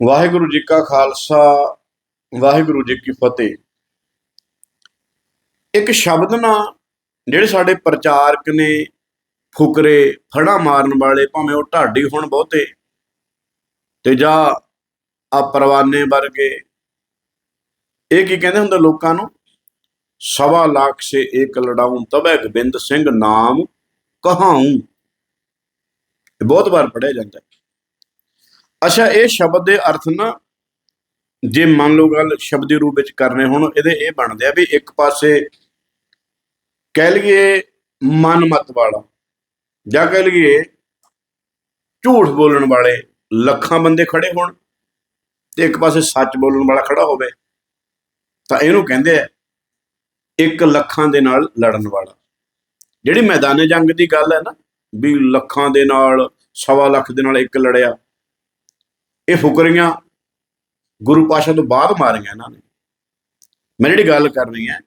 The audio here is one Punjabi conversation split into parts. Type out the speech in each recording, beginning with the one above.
ਵਾਹਿਗੁਰੂ ਜੀ ਕਾ ਖਾਲਸਾ, ਵਾਹਿਗੁਰੂ ਜੀ ਕੀ ਫਤਿਹ। ਇੱਕ ਸ਼ਬਦ ਨਾ ਜਿਹੜੇ ਸਾਡੇ ਪ੍ਰਚਾਰਕ ਨੇ ਫੁਕਰੇ, ਫੜਾ ਮਾਰਨ ਵਾਲੇ, ਭਾਵੇਂ ਉਹ ਢਾਡੀ ਹੋਣ ਬਹੁਤੇ, ਤੇ ਜਾਂ ਆ ਪਰਵਾਨੇ ਵਰਗੇ, ਇਹ ਕੀ ਕਹਿੰਦੇ ਹੁੰਦੇ ਲੋਕਾਂ ਨੂੰ? ਸਵਾ ਲੱਖ ਸੇ ਇੱਕ ਲੜਾਉਂ ਤਬੈ ਗੋਬਿੰਦ ਸਿੰਘ ਨਾਮ ਕਹਾਉਂ। ਬਹੁਤ ਵਾਰ ਪੜਿਆ ਜਾਂਦਾ ਅੱਛਾ, ਇਹ ਸ਼ਬਦ ਦੇ ਅਰਥ ਨਾ, ਜੇ ਮੰਨ ਲਓ ਗੱਲ ਸ਼ਬਦੀ ਰੂਪ ਵਿੱਚ ਕਰਨੇ ਹੁਣ, ਇਹਦੇ ਇਹ ਬਣਦੇ ਆ ਵੀ ਇੱਕ ਪਾਸੇ ਕਹਿ ਲਈਏ ਮਨਮਤ ਵਾਲਾ, ਜਾਂ ਕਹਿ ਲਈਏ ਝੂਠ ਬੋਲਣ ਵਾਲੇ ਲੱਖਾਂ ਬੰਦੇ ਖੜੇ ਹੋਣ, ਤੇ ਇੱਕ ਪਾਸੇ ਸੱਚ ਬੋਲਣ ਵਾਲਾ ਖੜਾ ਹੋਵੇ, ਤਾਂ ਇਹਨੂੰ ਕਹਿੰਦੇ ਆ ਇੱਕ ਲੱਖਾਂ ਦੇ ਨਾਲ ਲੜਨ ਵਾਲਾ। ਜਿਹੜੀ ਮੈਦਾਨੇ ਜੰਗ ਦੀ ਗੱਲ ਹੈ ਨਾ, ਵੀ ਲੱਖਾਂ ਦੇ ਨਾਲ, ਸਵਾ ਲੱਖ ਦੇ ਨਾਲ ਇੱਕ ਲੜਿਆ ਇਹ ਫੁਕਰੀਆਂ ਗੁਰੂ ਪਾਸ਼ਾ ਤੋਂ ਬਾਅਦ ਮਾਰੀਆਂ ਇਹਨਾਂ ਨੇ। ਮੈਂ ਜਿਹੜੀ ਗੱਲ ਕਰ ਰਹੀ ਹਾਂ,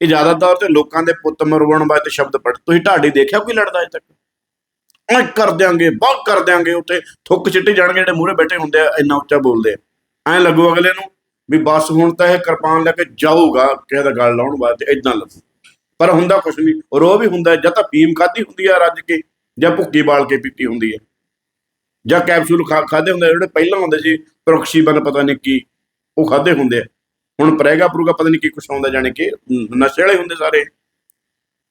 ਇਹ ਜ਼ਿਆਦਾਤਰ ਤੇ ਲੋਕਾਂ ਦੇ ਪੁੱਤ ਮਰਵਾਉਣ ਵਾਸਤੇ ਸ਼ਬਦ ਪੜ ਤੁਸੀਂ ਢਾਡੀ ਦੇਖਿਆ ਕੋਈ ਲੜਦਾ ਅਜੇ ਤੱਕ? ਐ ਕਰ ਦਿਆਂਗੇ ਬਹੁਤ ਕਰ ਦਿਆਂਗੇ, ਉੱਥੇ ਥੁੱਕ ਚਿੱਟੇ ਜਾਣਗੇ ਜਿਹੜੇ ਮੂਹਰੇ ਬੈਠੇ ਹੁੰਦੇ ਆ, ਇੰਨਾ ਉੱਚਾ ਬੋਲਦੇ ਆ। ਐ ਲੱਗੂ ਅਗਲੇ ਨੂੰ ਵੀ ਬਸ ਹੁਣ ਤਾਂ ਇਹ ਕਿਰਪਾਨ ਲੈ ਕੇ ਜਾਊਗਾ, ਕਿਸੇ ਦਾ ਗੱਲ ਲਾਉਣ ਵਾਸਤੇ ਇਦਾਂ ਲੱਗੂ। ਪਰ ਹੁੰਦਾ ਕੁਛ ਨਹੀਂ ਰੋ ਵੀ ਹੁੰਦਾ, ਜਾਂ ਤਾਂ ਭੀਮ ਖਾਦੀ ਹੁੰਦੀ ਆ ਰੱਜ ਕੇ, ਜਾਂ ਭੁੱਕੀ ਬਾਲ ਕੇ ਪੀਤੀ ਹੁੰਦੀ ਹੈ ਜਾਂ ਕੈਪਸੂਲ ਖਾ, ਖਾਦੇ ਹੁੰਦੇ ਜਿਹੜੇ ਪਹਿਲਾਂ ਹੁੰਦੇ ਸੀ ਪ੍ਰੋਕਸੀਬਨ ਪਤਾ ਨਹੀਂ ਕੀ, ਉਹ ਖਾਦੇ ਹੁੰਦੇ ਆ। ਹੁਣ ਪ੍ਰੈਗਾ ਪ੍ਰੂਗਾ ਪਤਾ ਨਹੀਂ ਕੀ ਕੁਛ ਆਉਂਦਾ ਜਾਣੇ ਕਿ ਨਸ਼ੇ ਵਾਲੇ ਹੁੰਦੇ ਸਾਰੇ।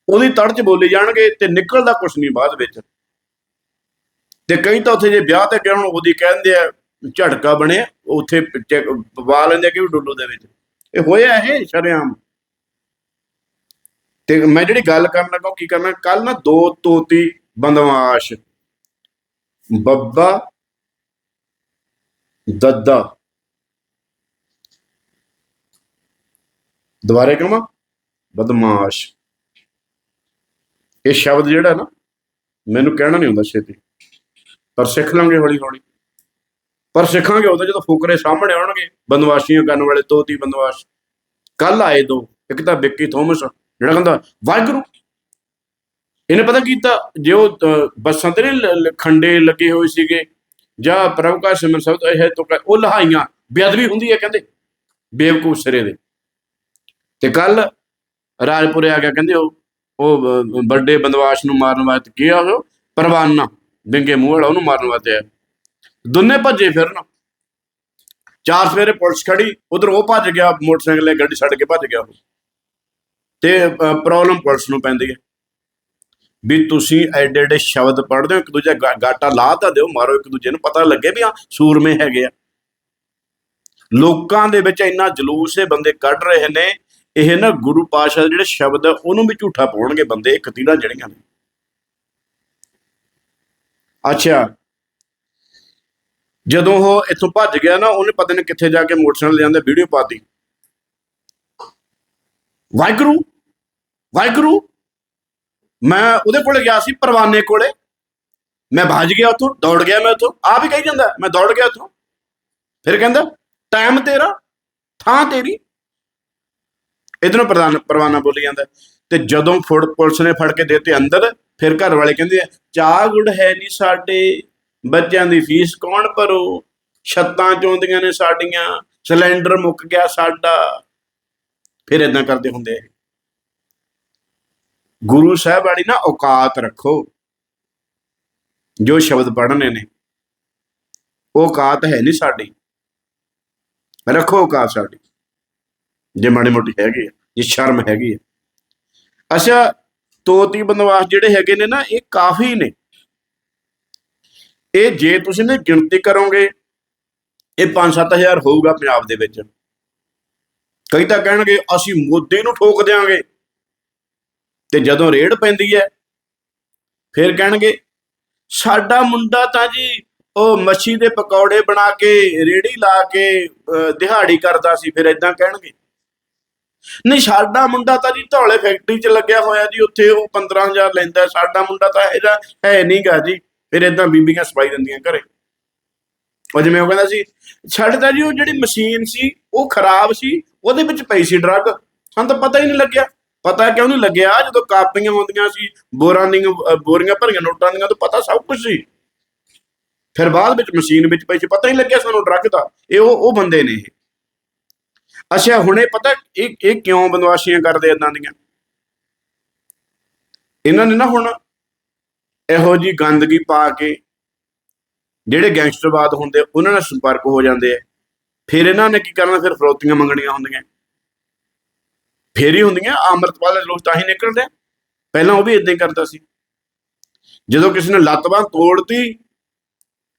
ਉਹਦੀ ਤੜ ਚ ਬੋਲੇ ਜਾਣਗੇ ਤੇ ਨਿਕਲਦਾ ਕੁਛ ਨਹੀਂ ਬਾਅਦ ਵਿੱਚ। ਤੇ ਕਈ ਤਾਂ ਉੱਥੇ ਜੇ ਵਿਆਹ ਤੇ ਗਏ ਹੁਣ, ਉਹਦੀ ਕਹਿੰਦੇ ਆ, ਝਟਕਾ ਬਣਿਆ, ਉੱਥੇ ਪਿੱਛੇ ਪਵਾ ਲੈਂਦੇ ਆ ਕਿ ਵੀ ਡੁੱਲੂ ਦੇ ਵਿੱਚ। ਇਹ ਹੋਇਆ ਇਹ ਸ਼ਰੇਆਮ। ਤੇ ਮੈਂ ਜਿਹੜੀ ਗੱਲ ਕਰਨ ਲੱਗਾ ਉਹ ਕੀ ਕਰਨਾ ਕੱਲ ਨਾ ਦੋ ਤੋਤੀ ਬੰਦਵਾਸ਼ ਬੱਬਾ ਦੱਦਾ। ਦੁਬਾਰੇ ਕਹਾਂ ਬਦਮਾਸ਼। ਇਹ ਸ਼ਬਦ ਜਿਹੜਾ ਨਾ, ਮੈਨੂੰ ਕਹਿਣਾ ਨਹੀਂ ਹੁੰਦਾ ਛੇਤੀ। ਪਰ ਸਿੱਖ ਲਾਂਗੇ ਹੌਲੀ ਹੌਲੀ। ਪਰ ਸਿੱਖਾਂਗੇ ਉਦੋਂ ਜਦੋਂ ਫੁਕਰੇ ਸਾਹਮਣੇ ਆਉਣਗੇ, ਬੰਦਵਾਸ਼ੀਆਂ ਕਰਨ ਵਾਲੇ ਤੋਤੀ ਬੰਦਵਾਸ਼। ਕੱਲ ਆਏ ਦੋ, ਇੱਕ ਤਾਂ ਵਿੱਕੀ ਥੋਮਸ, ਜਿਹੜਾ ਕਹਿੰਦਾ, ਵਾਹਿਗੁਰੂ ਇਹਨੇ ਪਤਾ ਕੀਤਾ, ਜੇ ਉਹ ਬੱਸਾਂ ਤੇ ਨਹੀਂ ਖੰਡੇ ਲੱਗੇ ਹੋਏ ਸੀਗੇ, ਜਾਂ ਪ੍ਰਭੂ ਸਿਮਰ ਸ਼ਬਦ ਇਹ ਤੋਂ ਉਹ ਲਹਾਈਆਂ, ਬੇਅਦਬੀ ਹੁੰਦੀ ਹੈ ਕਹਿੰਦੇ, ਬੇਵਕੂਫ ਸਿਰੇ ਦੇ। ਤੇ ਕੱਲ ਰਾਜਪੁਰੇ ਆ ਗਿਆ, ਕਹਿੰਦੇ ਉਹ ਉਹ ਵੱਡੇ ਬੰਦਵਾਸ਼ ਨੂੰ ਮਾਰਨ ਵਾਸਤੇ ਕੀ ਆ ਉਹ ਪਰਵਾਨਾ, ਬਿੰਗੇ ਮੂੰਹ ਵਾਲਾ ਉਹਨੂੰ ਮਾਰਨ ਵਾਸਤੇ ਆਇਆ। ਦੋਨੇ ਭੱਜੇ ਫਿਰਨ। ਚਾਰ ਸਵੇਰੇ ਪੁਲਿਸ ਖੜੀ, ਉਧਰ ਉਹ ਭੱਜ ਗਿਆ, ਮੋਟਰਸਾਈਕਲ ਲੈ ਗੱਡੀ ਛੱਡ ਕੇ ਭੱਜ ਗਿਆ ਉਹ। ਤੇ ਪ੍ਰੋਬਲਮ ਪੁਲਿਸ ਨੂੰ ਪੈਂਦੀ ਹੈ। ਵੀ ਤੁਸੀਂ ਐਡੇ ਐਡੇ ਸ਼ਬਦ ਪੜ੍ਹਦੇ ਹੋ ਇੱਕ ਦੂਜੇ ਗਾਟਾ ਲਾ ਤਾਂ ਦਿਓ ਮਾਰੋ ਇੱਕ ਦੂਜੇ ਨੂੰ ਪਤਾ ਲੱਗੇ ਵੀ ਆ ਸੂਰਮੇ ਹੈਗੇ ਆ। ਲੋਕਾਂ ਦੇ ਵਿੱਚ ਇੰਨਾ ਜਲੂਸ ਇਹ ਬੰਦੇ ਕੱਢ ਰਹੇ ਨੇ ਇਹ ਨਾ ਗੁਰੂ ਪਾਸ਼ਾ ਦੇ ਜਿਹੜੇ ਸ਼ਬਦ ਆ, ਉਹਨੂੰ ਵੀ ਝੂਠਾ ਪਾਉਣਗੇ ਬੰਦੇ ਇੱਕ ਤੀੜਾ ਜਿਹੜੀਆਂ ਨੇ। ਅੱਛਾ। ਜਦੋਂ ਉਹ ਇੱਥੋਂ ਭੱਜ ਗਿਆ ਨਾ ਉਹਨੇ ਪਤਾ ਨਹੀਂ ਕਿੱਥੇ ਜਾ ਕੇ ਮੋਟਰਸਾਈਕਲ ਲਿਆਂਦਾ ਵੀਡੀਓ ਪਾਤੀ ਵਾਹਿਗੁਰੂ! ਵਾਹਿਗੁਰੂ! ਮੈਂ ਉਹਦੇ ਕੋਲੇ ਗਿਆ ਸੀ ਪਰਵਾਨੇ ਕੋਲੇ। ਮੈਂ ਭੱਜ ਗਿਆ ਉੱਥੋਂ, ਦੌੜ ਗਿਆ ਮੈਂ ਉੱਥੋਂ। ਆ ਵੀ ਕਹੀ ਜਾਂਦਾ, ਮੈਂ ਦੌੜ ਗਿਆ ਉੱਥੋਂ। ਫਿਰ ਕਹਿੰਦਾ ਟਾਈਮ ਤੇਰਾ, ਥਾਂ ਤੇਰੀ। ਇਧਰੋਂ ਪ੍ਰਧਾਨ ਪਰਵਾਨਾ ਬੋਲੀ ਜਾਂਦਾ, ਤੇ ਜਦੋਂ ਫੁੜ ਪੁਲਿਸ ਨੇ ਫੜ ਕੇ ਦੇਤੇ ਅੰਦਰ, ਫਿਰ ਘਰ ਵਾਲੇ ਕਹਿੰਦੇ ਆ, ਚਾਹ ਗੁੜ ਹੈ ਨਹੀਂ ਸਾਡੇ, ਬੱਚਿਆਂ ਦੀ ਫੀਸ ਕੌਣ ਭਰੂ? ਛੱਤਾਂ ਚੋਂਦੀਆਂ ਨੇ ਸਾਡੀਆਂ, ਸਿਲੰਡਰ ਮੁੱਕ ਗਿਆ ਸਾਡਾ। ਫਿਰ ਇਦਾਂ ਕਰਦੇ ਹੁੰਦੇ ਆ ਗੁਰੂ ਸਾਹਿਬ ਵਾਲੀ ਨਾ ਔਕਾਤ ਰੱਖੋ। ਜੋ ਸ਼ਬਦ ਪੜ੍ਹਨੇ ਨੇ ਉਹ ਔਕਾਤ ਹੈ ਨਹੀਂ ਸਾਡੀ। ਰੱਖੋ ਔਕਾਤ ਸਾਡੀ। ਜੇ ਮਾੜੀ ਮੋਟੀ ਹੈਗੀ ਆ, ਜੇ ਸ਼ਰਮ ਹੈਗੀ ਆ। ਅੱਛਾ, ਤੋਤੀ ਬੰਦਵਾਸ ਜਿਹੜੇ ਹੈਗੇ ਨੇ ਨਾ, ਇਹ ਕਾਫੀ ਨੇ। ਇਹ ਜੇ ਤੁਸੀਂ ਨੇ ਗਿਣਤੀ ਕਰੋਗੇ, ਇਹ 5-7000 ਹੋਊਗਾ ਪੰਜਾਬ ਦੇ ਵਿੱਚ। ਕਈ ਤਾਂ ਕਹਿਣਗੇ, ਅਸੀਂ ਮੋਦੀ ਨੂੰ ਠੋਕ ਦਿਆਂਗੇ। ਤੇ ਜਦੋਂ ਰੇਡ ਪੈਂਦੀ ਹੈ ਫਿਰ ਕਹਿਣਗੇ ਸਾਡਾ ਮੁੰਡਾ ਤਾਂ ਜੀ ਉਹ ਮੱਛੀ ਦੇ ਪਕੌੜੇ ਬਣਾ ਕੇ ਰੇੜੀ ਲਾ ਕੇ ਅਹ, ਦਿਹਾੜੀ ਕਰਦਾ ਸੀ। ਫਿਰ ਇਦਾਂ ਕਹਿਣਗੇ। ਨਹੀਂ ਸਾਡਾ ਮੁੰਡਾ ਤਾਂ ਜੀ ਧੌਲੇ ਫੈਕਟਰੀ 'ਚ ਲੱਗਿਆ ਹੋਇਆ ਜੀ ਉੱਥੇ ਉਹ 15000 ਲੈਂਦਾ ਸਾਡਾ ਮੁੰਡਾ ਤਾਂ ਇਹਦਾ ਹੈ ਨਹੀਂਗਾ ਜੀ। ਫਿਰ ਇਦਾਂ ਬੀਬੀਆਂ ਸਪਾਈ ਦਿੰਦੀਆਂ ਘਰੇ। ਉਹ ਜਿਵੇਂ ਉਹ ਕਹਿੰਦਾ ਸੀ ਛੱਡਦਾ ਜੀ ਉਹ ਜਿਹੜੀ ਮਸ਼ੀਨ ਸੀ ਉਹ ਖਰਾਬ ਸੀ ਉਹਦੇ ਵਿੱਚ ਪਈ ਸੀ ਡਰੱਗ। ਸਾਨੂੰ ਤਾਂ ਪਤਾ ਹੀ ਨਹੀਂ ਲੱਗਿਆ। ਪਤਾ ਕਿਉਂ ਨਹੀਂ ਲੱਗਿਆ? ਜਦੋਂ ਕਾਪੀਆਂ ਆਉਂਦੀਆਂ ਸੀ, ਬੋਰਾਂ ਦੀਆਂ ਬੋਰੀਆਂ ਭਰੀਆਂ ਨੋਟਾਂ ਦੀਆਂ, ਤਾਂ ਪਤਾ ਸਭ ਕੁਝ ਸੀ। ਫਿਰ ਬਾਅਦ ਵਿੱਚ ਮਸ਼ੀਨ ਵਿੱਚ ਪਈ ਸੀ, ਪਤਾ ਹੀ ਲੱਗਿਆ ਸਾਨੂੰ ਡਰੱਗ ਦਾ। ਇਹ ਉਹ ਉਹ ਬੰਦੇ ਨੇ ਇਹ। ਅੱਛਾ, ਹੁਣੇ ਪਤਾ ਇਹ ਇਹ ਕਿਉਂ ਬਦਮਾਸ਼ੀਆਂ ਕਰਦੇ ਇਦਾਂ ਦੀਆਂ? ਇਹਨਾਂ ਨੇ ਨਾ ਹੁਣ ਇਹੋ ਜੀ ਗੰਦਗੀ ਪਾ ਕੇ ਜਿਹੜੇ ਗੈਂਗਸਟਰਵਾਦ ਹੁੰਦੇ, ਉਹਨਾਂ ਨਾਲ ਸੰਪਰਕ ਹੋ ਜਾਂਦੇ ਆ। ਫਿਰ ਇਹਨਾਂ ਨੇ ਕੀ ਕਰਨਾ? ਫਿਰ ਫਰੋਤੀਆਂ ਮੰਗਣੀਆਂ ਹੁੰਦੀਆਂ। ਫੇਰ ਹੀ ਹੁੰਦੀਆਂ ਅੰਮ੍ਰਿਤਪਾਲ ਦੇ ਲੋਕ ਤਾਂ ਹੀ ਨਿਕਲਦੇ। ਪਹਿਲਾਂ ਉਹ ਵੀ ਇਦਾਂ ਹੀ ਕਰਦਾ ਸੀ। ਜਦੋਂ ਕਿਸੇ ਨੇ ਲੱਤ ਬਾਂਹ ਤੋੜਤੀ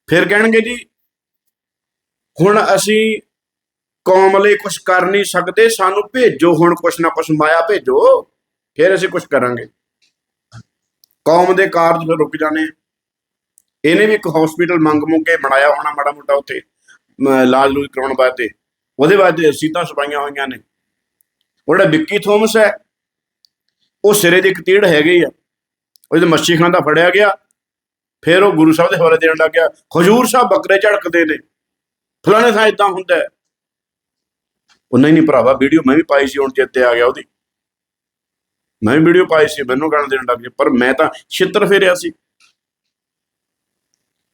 ਫਿਰ ਕਹਿਣਗੇ ਜੀ ਹੁਣ ਅਸੀਂ ਕੌਮ ਲਈ ਕੁਝ ਕਰ ਨਹੀਂ ਸਕਦੇ ਸਾਨੂੰ ਭੇਜੋ ਹੁਣ ਕੁਛ ਨਾ ਕੁਛ ਮਾਇਆ ਭੇਜੋ ਫਿਰ ਅਸੀਂ ਕੁਝ ਕਰਾਂਗੇ। ਕੌਮ ਦੇ ਕਾਰਜ ਫਿਰ ਰੁਕ ਜਾਣੇ ਆ। ਇਹਨੇ ਵੀ ਇੱਕ ਹਸਪੀਟਲ ਮੰਗ ਮੁੰਗੇ ਬਣਾਇਆ ਹੋਣਾ ਮਾੜਾ ਮੋਟਾ ਉੱਥੇ ਅਮ, ਇਲਾਜ ਲੂਜ ਕਰਾਉਣ ਵਾਸਤੇ। ਉਹਦੇ ਵਾਸਤੇ ਸੀਟਾਂ ਸਪਾਈਆਂ ਹੋਈਆਂ ਨੇ। ਉਹ ਜਿਹੜਾ ਵਿੱਕੀ ਥੋਮਸ ਹੈ, ਉਹ ਸਿਰੇ ਦੀ ਇੱਕ ਤੀੜ ਹੈਗੀ ਆ। ਉਹਦੇ ਮੱਛੀ ਖਾਂਦਾ ਫੜਿਆ ਗਿਆ, ਫਿਰ ਉਹ ਗੁਰੂ ਸਾਹਿਬ ਦੇ ਹਵਾਲੇ ਦੇਣ ਲੱਗ ਗਿਆ। ਹਜੂਰ ਸਾਹਿਬ ਬੱਕਰੇ ਝੜਕਦੇ ਨੇ। ਫਲਾਣੇ ਥਾਂ ਇਦਾਂ ਹੁੰਦਾ ਹੈ। ਉਹ ਨਹੀਂ ਭਰਾਵਾ, ਵੀਡੀਓ ਮੈਂ ਵੀ ਪਾਈ ਸੀ, ਹੁਣ ਚੇਤੇ ਆ ਗਿਆ ਉਹਦੀ। ਮੈਂ ਵੀ ਵੀਡੀਓ ਪਾਈ ਸੀ, ਮੈਨੂੰ ਗਾਣਾ ਦੇਣ ਲੱਗ ਗਿਆ ਪਰ ਮੈਂ ਤਾਂ ਛਿੱਤਰ ਫੇਰਿਆ ਸੀ।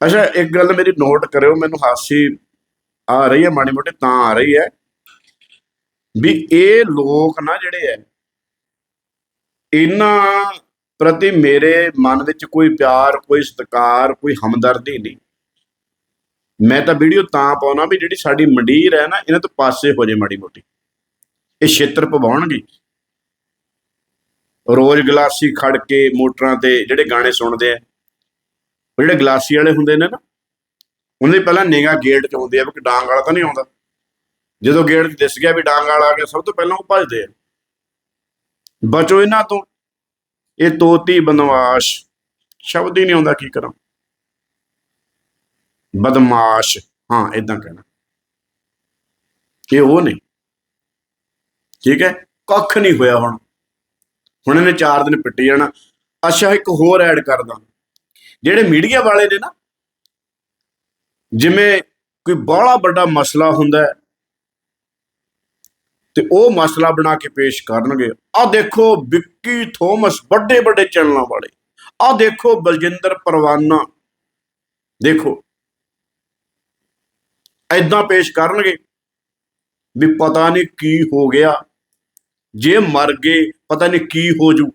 ਅੱਛਾ, ਇੱਕ ਗੱਲ ਮੇਰੀ ਨੋਟ ਕਰਿਓ, ਮੈਨੂੰ ਹਾਸੀ ਆ ਰਹੀ ਹੈ, ਮਾੜੀ ਮੋਟੀ ਤਾਂ ਆ ਰਹੀ ਹੈ। ਵੀ ਇਹ ਲੋਕ ਨਾ ਜਿਹੜੇ ਐ, ਇਹਨਾਂ ਪ੍ਰਤੀ ਮੇਰੇ ਮਨ ਵਿੱਚ ਕੋਈ ਪਿਆਰ, ਕੋਈ ਸਤਿਕਾਰ, ਕੋਈ ਹਮਦਰਦੀ ਨਹੀਂ। ਮੈਂ ਤਾਂ ਵੀਡੀਓ ਤਾਂ ਪਾਉਣਾ ਵੀ ਜਿਹੜੀ ਸਾਡੀ ਮੰਡੀਰ ਹੈ ਨਾ, ਇਹਨਾਂ ਤੋਂ ਪਾਸੇ ਹੋ ਜੇ ਮਾੜੀ ਮੋਟੀ। ਇਹ ਛੇਤਰ ਪਵਾਉਣਗੇ। ਰੋਜ਼ ਗਲਾਸੀ ਖੜ ਕੇ ਮੋਟਰਾਂ ਤੇ ਜਿਹੜੇ ਗਾਣੇ ਸੁਣਦੇ ਆ ਉਹ ਜਿਹੜੇ ਗਲਾਸੀ ਵਾਲੇ ਹੁੰਦੇ ਨੇ ਨਾ ਉਹਨਾਂ ਪਹਿਲਾਂ ਨਿਗਾ ਗੇਟ 'ਚ ਹੁੰਦੀ ਆ ਵੀ ਕਿ ਡਾਂਗ ਵਾਲਾ ਤਾਂ ਨਹੀਂ ਆਉਂਦਾ। ਜਦੋਂ ਗੇੜ ਦਿਸ ਗਿਆ ਵੀ ਡਾਂਗ ਵਾਲਾ ਆ ਗਿਆ, ਸਭ ਤੋਂ ਪਹਿਲਾਂ ਉਹ ਭੱਜਦੇ ਆ। ਬਚੋ ਇਹਨਾਂ ਤੋਂ। ਇਹ ਤੋਤੀ ਬਨਵਾਸ਼ ਸ਼ਬਦ ਹੀ ਨਹੀਂ ਆਉਂਦਾ, ਕੀ ਕਰਾਂ। ਬਦਮਾਸ਼। ਹਾਂ ਇਦਾਂ ਕਹਿਣਾ। ਇਹ ਉਹ ਨਹੀਂ। ਠੀਕ ਹੈ? ਕੱਖ ਨਹੀਂ ਹੋਇਆ ਹੁਣ। ਹੁਣ ਇਹਨੇ 4 ਦਿਨ ਪਿੱਟੀ ਜਾਣਾ। ਅੱਛਾ, ਇੱਕ ਹੋਰ ਐਡ ਕਰਦਾ। ਜਿਹੜੇ ਮੀਡੀਆ ਵਾਲੇ ਨੇ ਨਾ, ਜਿਵੇਂ ਕੋਈ ਬੜਾ ਵੱਡਾ ਮਸਲਾ ਹੁੰਦਾ ਹੈ ਤੇ ਉਹ ਮਸਲਾ ਬਣਾ ਕੇ ਪੇਸ਼ ਕਰਨਗੇ। ਆ ਦੇਖੋ ਵਿੱਕੀ ਥੋਮਸ ਵੱਡੇ ਵੱਡੇ ਚੈਨਲਾਂ ਵਾਲੇ। ਆ ਦੇਖੋ ਬਲਜਿੰਦਰ ਪਰਵਾਨਾ। ਦੇਖੋ। ਐਦਾਂ ਪੇਸ਼ ਕਰਨਗੇ ਵੀ ਪਤਾ ਨਹੀਂ ਕੀ ਹੋ ਗਿਆ। ਜੇ ਮਰ ਗਏ, ਪਤਾ ਨਹੀਂ ਕੀ ਹੋ ਜੂ।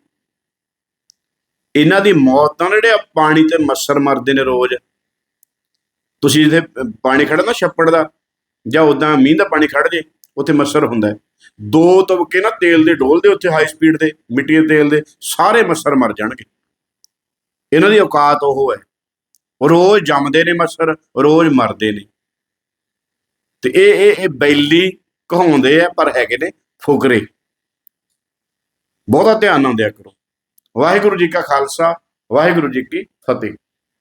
ਇਹਨਾਂ ਦੀ ਮੌਤ ਤਾਂ ਜਿਹੜੇ ਆ ਪਾਣੀ ਤੇ ਮੱਛਰ ਮਰਦੇ ਨੇ ਰੋਜ਼। ਤੁਸੀਂ ਜਿੱਥੇ ਪਾਣੀ ਖੜਾ ਨਾ ਛੱਪੜ ਦਾ ਜਾਂ ਉਦਾਂ ਮੀਂਹ ਦਾ ਪਾਣੀ ਖੜ ਜੇ। ਉੱਥੇ ਮੱਛਰ ਹੁੰਦਾ ਦੋ ਤਬਕੇ ਨਾ ਤੇਲ ਦੇ ਡੋਲ ਦੇ ਉੱਥੇ ਹਾਈ ਸਪੀਡ ਦੇ, ਮਿੱਟੀ ਦੇ ਤੇਲ ਦੇ, ਸਾਰੇ ਮੱਛਰ ਮਰ ਜਾਣਗੇ। ਇਹਨਾਂ ਦੀ ਔਕਾਤ ਉਹ ਹੈ। ਰੋਜ਼ ਜੰਮਦੇ ਨੇ ਮੱਛਰ, ਰੋਜ਼ ਮਰਦੇ ਨੇ। ਤੇ ਇਹ ਇਹ ਇਹ ਬੈਲੀ ਕਹਾਉਂਦੇ ਆ, ਪਰ ਹੈਗੇ ਨੇ ਫੁਕਰੇ। ਬਹੁਤਾ ਧਿਆਨ ਨਾਲ ਦਿਆ ਕਰੋ। ਵਾਹਿਗੁਰੂ ਜੀ ਕਾ ਖਾਲਸਾ, ਵਾਹਿਗੁਰੂ ਜੀ ਕੀ ਫਤਿਹ।